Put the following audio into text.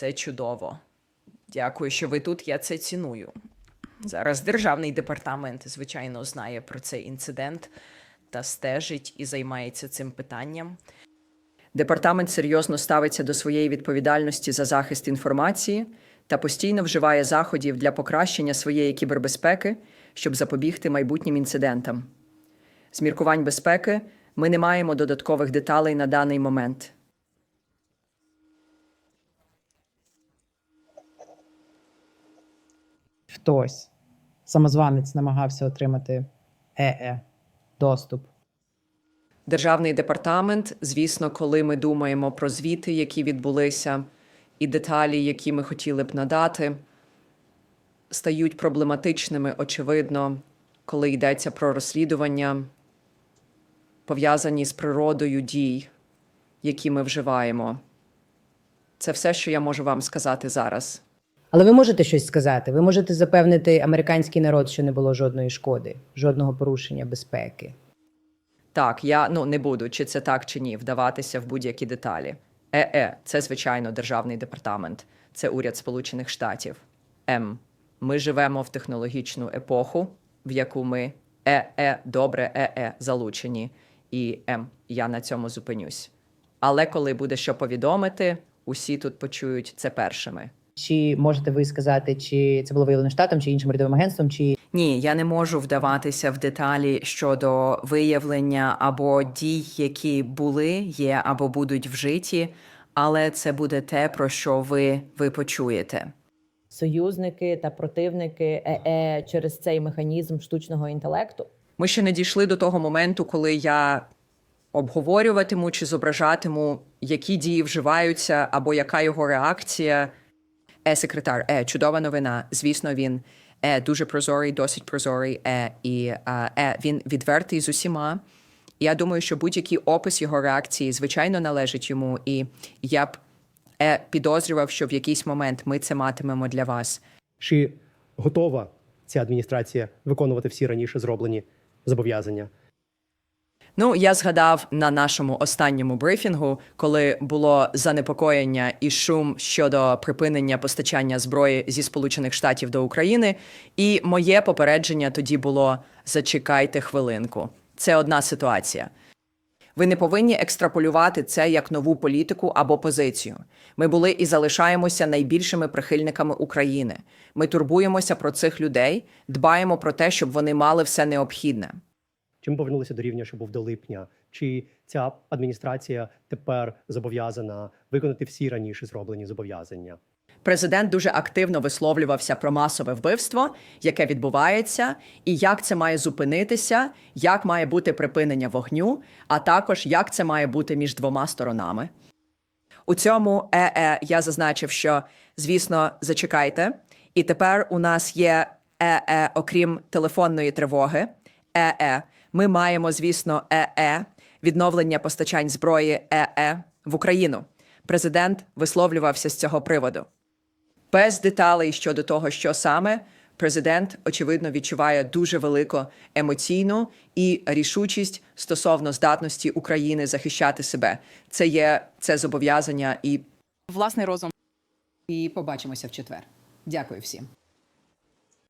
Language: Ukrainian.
Це чудово. Дякую, що ви тут. Я це ціную. Зараз державний департамент, звичайно, знає про цей інцидент та стежить і займається цим питанням. Департамент серйозно ставиться до своєї відповідальності за захист інформації та постійно вживає заходів для покращення своєї кібербезпеки, щоб запобігти майбутнім інцидентам. З міркувань безпеки ми не маємо додаткових деталей на даний момент. Хтось, самозванець, намагався отримати ЕЕ доступ. Державний департамент, звісно, коли ми думаємо про звіти, які відбулися, і деталі, які ми хотіли б надати, стають проблематичними, очевидно, коли йдеться про розслідування, пов'язані з природою дій, які ми вживаємо. Це все, що я можу вам сказати зараз. Але ви можете щось сказати? Ви можете запевнити американський народ, що не було жодної шкоди, жодного порушення безпеки. Так, я ну не буду, чи це так, чи ні, вдаватися в будь-які деталі. ЕЕ, це звичайно державний департамент, це уряд Сполучених Штатів. М. Ми живемо в технологічну епоху, в яку ми ЕЕ, добре, ЕЕ залучені. І М. Я на цьому зупинюсь. Але коли буде що повідомити, усі тут почують це першими. Чи можете ви сказати, чи це було виявлено штатом, чи іншим рядовим агентством, чи Ні, я не можу вдаватися в деталі щодо виявлення або дій, які були, є або будуть вжиті, але це буде те, про що ви, ви почуєте. союзники та противники ЕЕ через цей механізм штучного інтелекту? Ми ще не дійшли до того моменту, коли я обговорюватиму чи зображатиму, які дії вживаються, або яка його реакція. Е, секретар, е, чудова новина. Звісно, він е, дуже прозорий, досить прозорий. Е, і е, він відвертий з усіма. Я думаю, що будь-який опис його реакції, звичайно, належить йому. І я б е, підозрював, що в якийсь момент ми це матимемо для вас. Чи готова ця адміністрація виконувати всі раніше зроблені зобов'язання? Ну, я згадав на нашому останньому брифінгу, коли було занепокоєння і шум щодо припинення постачання зброї зі Сполучених Штатів до України. І моє попередження тоді було: зачекайте хвилинку. Це одна ситуація. Ви не повинні екстраполювати це як нову політику або позицію. Ми були і залишаємося найбільшими прихильниками України. Ми турбуємося про цих людей, дбаємо про те, щоб вони мали все необхідне. Чи ми повернулися до рівня, що був до липня? Чи ця адміністрація тепер зобов'язана виконати всі раніше зроблені зобов'язання? Президент дуже активно висловлювався про масове вбивство, яке відбувається, і як це має зупинитися, як має бути припинення вогню, а також як це має бути між двома сторонами. У цьому ЕЕ я зазначив, що звісно, зачекайте. І тепер у нас є ЕЕ, окрім телефонної тривоги. ЕЕ. Ми маємо, звісно, ЕЕ відновлення постачань зброї ЕЕ в Україну. Президент висловлювався з цього приводу. Без деталей щодо того, що саме, президент, очевидно, відчуває дуже велику емоційну і рішучість стосовно здатності України захищати себе. Це є це зобов'язання і власний розум. І побачимося в четвер. Дякую всім.